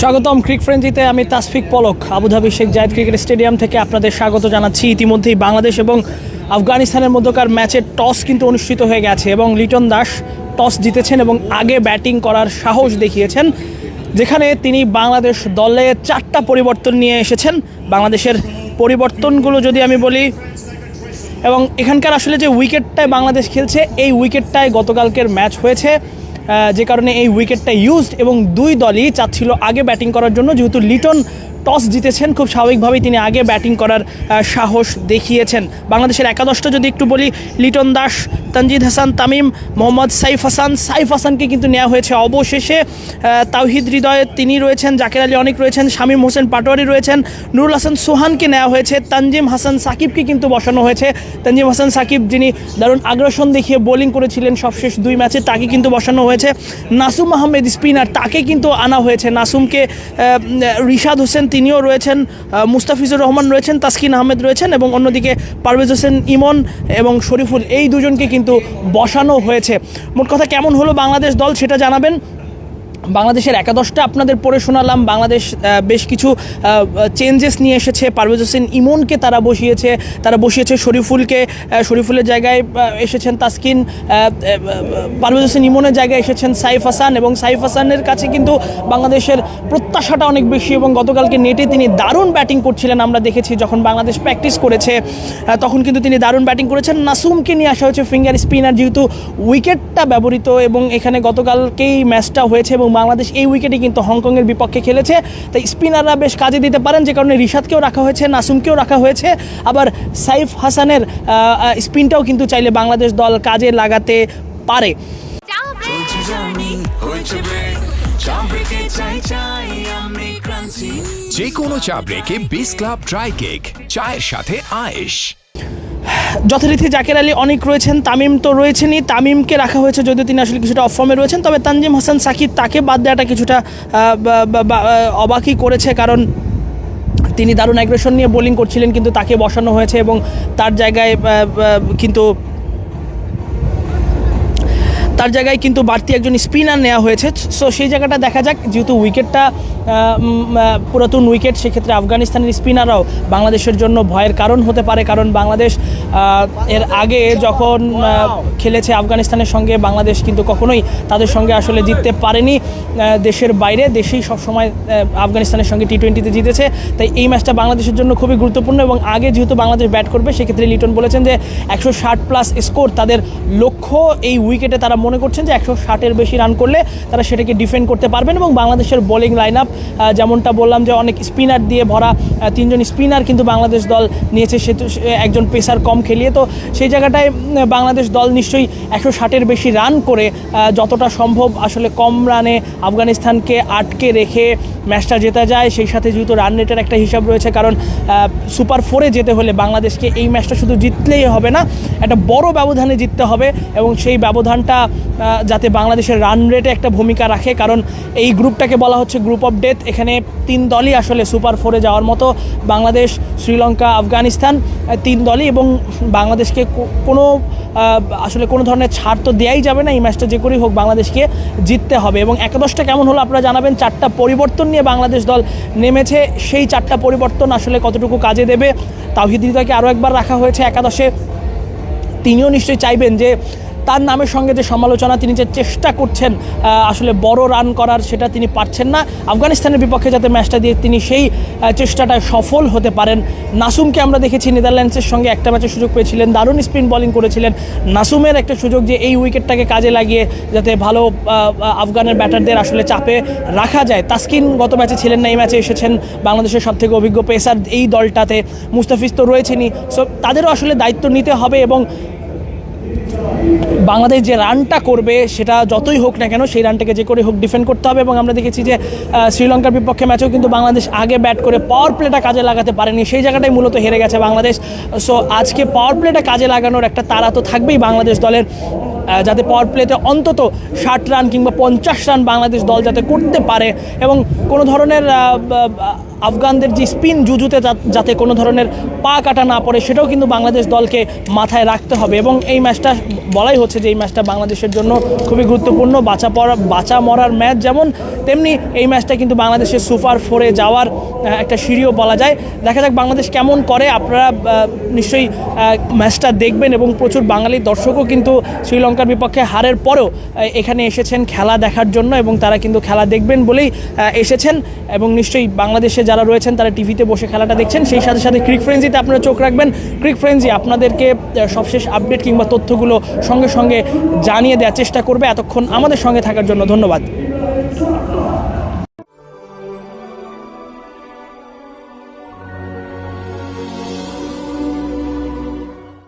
স্বাগতম ক্রিক ফ্রেঞ্জিতে আমি Tasfiq Polok Abu Dhabi Sheikh Zayed cricket stadium থেকে আপনাদের স্বাগত জানাচ্ছি। ইতিমধ্যেই বাংলাদেশ এবং আফগানিস্তানের মধ্যকার ম্যাচের টস কিন্তু অনুষ্ঠিত হয়ে গেছে এবং লিটন দাস টস জিতেছেন এবং আগে ব্যাটিং করার সাহস দেখিয়েছেন, যেখানে তিনি বাংলাদেশ দলে চারটা পরিবর্তন নিয়ে এসেছেন। বাংলাদেশের পরিবর্তনগুলো যদি আমি বলি, এবং এখানকার আসলে যে উইকেটটায় বাংলাদেশ খেলছে, এই উইকেটটায় গতকালকের ম্যাচ হয়েছে। যে কারণে এই উইকেটটা ইউজড এবং দুই দলই চাচ্ছিল আগে ব্যাটিং করার জন্য, যেহেতু লিটন টস জিতেছেন। খুব স্বাভাবিকভাবেই তিনি আগে ব্যাটিং করার সাহস দেখিয়েছেন। বাংলাদেশের একাদশটা যদি একটু বলি, লিটন দাস, তানজিদ হাসান, তামিম, মোহাম্মদ সাইফ হাসান। সাইফ হাসানকে কিন্তু নেওয়া হয়েছে অবশেষে। তাওহিদ হৃদয়ে তিনি রয়েছেন, জাকের আলী অনেক রয়েছেন, শামীম হোসেন পাটোয়ারি রয়েছেন, নুরুল হাসান সোহানকে নেওয়া হয়েছে, তানজিম হাসান সাকিবকে কিন্তু বসানো হয়েছে। তানজিম হাসান সাকিব, যিনি দারুণ আগ্রাসন দেখিয়ে বোলিং করেছিলেন সবশেষ দুই ম্যাচে, তাকে কিন্তু বসানো হয়েছে। নাসুম আহমেদ স্পিনার, তাকে কিন্তু আনা হয়েছে। নাসুমকে রিশাদ হোসেন তিনিও রয়েছেন মুস্তাফিজুর রহমান রয়েছেন, তাসকিন আহমেদ রয়েছেন এবং অন্যদিকে পারভেজ হোসেন ইমন এবং শরীফুল, এই দুজনকে কিন্তু বসানো হয়েছে। মোট কথা কেমন হলো বাংলাদেশ দল সেটা জানাবেন। বাংলাদেশের একাদশটা আপনাদের পড়ে শোনালাম। বাংলাদেশ বেশ কিছু চেঞ্জেস নিয়ে এসেছে। পারভেজ হোসেন ইমনকে তারা বসিয়েছে তারা বসিয়েছে শরীফুলকে শরীফুলের জায়গায় এসেছেন তাসকিন পারভেজ হোসেন ইমনের জায়গায় এসেছেন সাইফ হাসান এবং সাইফ হাসানের কাছে কিন্তু বাংলাদেশের প্রত্যাশাটা অনেক বেশি এবং গতকালকে নেটে তিনি দারুণ ব্যাটিং করছিলেন আমরা দেখেছি যখন বাংলাদেশ প্র্যাকটিস করেছে তখন কিন্তু তিনি দারুণ ব্যাটিং করেছেন। নাসুমকে নিয়ে আসা হয়েছে ফিঙ্গার স্পিনার যেহেতু উইকেটটা ব্যবহৃত এবং এখানে গতকালকেই ম্যাচটা হয়েছে এবং বাংলাদেশ এই উইকেটে কিন্তু হংকংয়ের বিপক্ষে খেলেছে। তাই স্পিনাররা বেশ কাজে দিতে পারেন যে কারণে রিশাদকেও রাখা হয়েছে নাসুমকেও রাখা হয়েছে। আবার সাইফ হাসানের স্পিনটাও কিন্তু চাইলে বাংলাদেশ দল কাজে লাগাতে পারে। যে কোনো চা ব্রেকে বিস ক্লাব ড্রাই কেক চায়ের সাথে আয়েশ। যথারীতি জাকের আলী অনেক রয়েছেন, তামিম তো রয়েছেনই। তামিমকে রাখা হয়েছে যদিও তিনি আসলে কিছুটা অফ ফর্মে রয়েছেন, তবে তানজিম হাসান সাকিব তাকে বাদ দেওয়াটা কিছুটা অবাকই করেছে কারণ তিনি দারুণ অ্যাগ্রেশন নিয়ে বোলিং করছিলেন, কিন্তু তাকে বসানো হয়েছে এবং তার জায়গায় কিন্তু তার জায়গায় কিন্তু বাড়তি একজন স্পিনার নেওয়া হয়েছে। সো সেই জায়গাটা দেখা যাক, যেহেতু উইকেটটা পুরাতন উইকেট, সেক্ষেত্রে আফগানিস্তানের স্পিনাররাও বাংলাদেশের জন্য ভয়ের কারণ হতে পারে। কারণ বাংলাদেশ এর আগে যখন খেলেছে আফগানিস্তানের সঙ্গে, বাংলাদেশ কিন্তু কখনোই তাদের সঙ্গে আসলে জিততে পারেনি দেশের বাইরে। দেশেই সবসময় আফগানিস্তানের সঙ্গে টি টোয়েন্টিতে জিতেছে। তাই এই ম্যাচটা বাংলাদেশের জন্য খুবই গুরুত্বপূর্ণ এবং আগে যেহেতু বাংলাদেশ ব্যাট করবে, সেক্ষেত্রে লিটন বলেছেন যে একশো ষাট প্লাস স্কোর তাদের লক্ষ্য। এই উইকেটে তারা মনে করছেন যে একশো ষাটের বেশি রান করলে তারা সেটাকে ডিফেন্ড করতে পারবেন এবং বাংলাদেশের বোলিং লাইন আপ যেমনটা বললাম যে অনেক স্পিনার দিয়ে ভরা তিনজন স্পিনার কিন্তু বাংলাদেশ দল নিয়েছে সে একজন পেসার কম খেলিয়ে। তো সেই জায়গাটায় বাংলাদেশ দল নিশ্চয়ই একশো ষাটের বেশি রান করে যতটা সম্ভব আসলে কম রানে আফগানিস্তানকে আটকে রেখে ম্যাচটা জেতা যায়। সেই সাথে যেহেতু রান রেটের একটা হিসাব রয়েছে, কারণ সুপার ফোরে যেতে হলে বাংলাদেশকে এই ম্যাচটা শুধু জিতলেই হবে না, একটা বড় ব্যবধানে জিততে হবে এবং সেই ব্যবধানটা যাতে বাংলাদেশের রান রেটে একটা ভূমিকা রাখে। কারণ এই গ্রুপটাকে বলা হচ্ছে গ্রুপ অফ ডেথ এখানে তিন দলই আসলে সুপার ফোরে যাওয়ার মতো। বাংলাদেশ, শ্রীলঙ্কা, আফগানিস্তান তিন দলই এবং বাংলাদেশকে কোনো আসলে কোনো ধরনের ছাড় তো দেওয়াই যাবে না। এই ম্যাচটা যে করেই হোক বাংলাদেশকে জিততে হবে। এবং একাদশটা কেমন হলো আপনারা জানাবেন। চারটা পরিবর্তন নিয়ে বাংলাদেশ দল নেমেছে। সেই চারটা পরিবর্তন আসলে কতটুকু কাজে দেবে? তাওহিদ হৃদয়কে আরও একবার রাখা হয়েছে একাদশে। তিনিও নিশ্চয়ই চাইবেন যে তার নামের সঙ্গে যে সমালোচনা তিনি যে চেষ্টা করছেন আসলে বড় রান করার সেটা তিনি পারছেন না। আফগানিস্তানের বিপক্ষে যাতে ম্যাচটা দিয়ে তিনি সেই চেষ্টাটায় সফল হতে পারেন। নাসুমকে আমরা দেখেছি নেদারল্যান্ডসের সঙ্গে একটা ম্যাচের সুযোগ পেয়েছিলেন, দারুণ স্পিন বোলিং করেছিলেন। নাসুমের একটা সুযোগ যে এই উইকেটটাকে কাজে লাগিয়ে যাতে ভালো আফগানের ব্যাটারদের আসলে চাপে রাখা যায়। তাসকিন গত ম্যাচে ছিলেন না, এই ম্যাচে এসেছেন বাংলাদেশের সবথেকে অভিজ্ঞ পেসার এই দলটাতে। মুস্তাফিজ তো রয়েছেনই। সো তাদেরও আসলে দায়িত্ব নিতে হবে এবং বাংলাদেশ যে রানটা করবে, সেটা যতই হোক না কেন সেই রানটাকে যে করে হোক ডিফেন্ড করতে হবে। এবং আমরা দেখেছি যে শ্রীলঙ্কার বিপক্ষে ম্যাচেও কিন্তু বাংলাদেশ আগে ব্যাট করে পাওয়ার প্লেটা কাজে লাগাতে পারেনি। সেই জায়গাটাই মূলত হেরে গেছে বাংলাদেশ। সো আজকে পাওয়ার প্লেটা কাজে লাগানোর একটা তারা তো থাকবেই বাংলাদেশ দলের যাতে পাওয়ার প্লেতে অন্তত ষাট রান কিংবা পঞ্চাশ রান বাংলাদেশ দল যাতে করতে পারে। এবং কোনো ধরনের আফগানদের যে স্পিন জুজুতে যাতে কোনো ধরনের পা কাটা না পড়ে, সেটাও কিন্তু বাংলাদেশ দলকে মাথায় রাখতে হবে। এবং এই ম্যাচটা বলাই হচ্ছে যে এই ম্যাচটা বাংলাদেশের জন্য খুবই গুরুত্বপূর্ণ। বাঁচা পড়া বাঁচা মরার ম্যাচ যেমন তেমনি এই ম্যাচটা কিন্তু বাংলাদেশের সুপার ফোরে যাওয়ার একটা সিঁড়িও বলা যায়। দেখা যাক বাংলাদেশ কেমন করে। আপনারা নিশ্চয়ই ম্যাচটা দেখবেন এবং প্রচুর বাঙালি দর্শকও কিন্তু শ্রীলঙ্কার বিপক্ষে হারের পরেও এখানে এসেছেন খেলা দেখার জন্য এবং তারা কিন্তু খেলা দেখবেন বলেই এসেছেন। এবং নিশ্চয়ই বাংলাদেশে যারা রয়েছেন তারা টিভিতে বসে খেলাটা দেখছেন। সেই সাথে সাথে ক্রিক ফ্রেন্সিতে আপনারা চোখ রাখবেন। ক্রিক ফ্রেন্সি আপনাদেরকে সবশেষ আপডেট কিংবা তথ্যগুলো সঙ্গে সঙ্গে জানিয়ে দেওয়ার চেষ্টা করবে। এতক্ষণ আমাদের সঙ্গে থাকার জন্য ধন্যবাদ।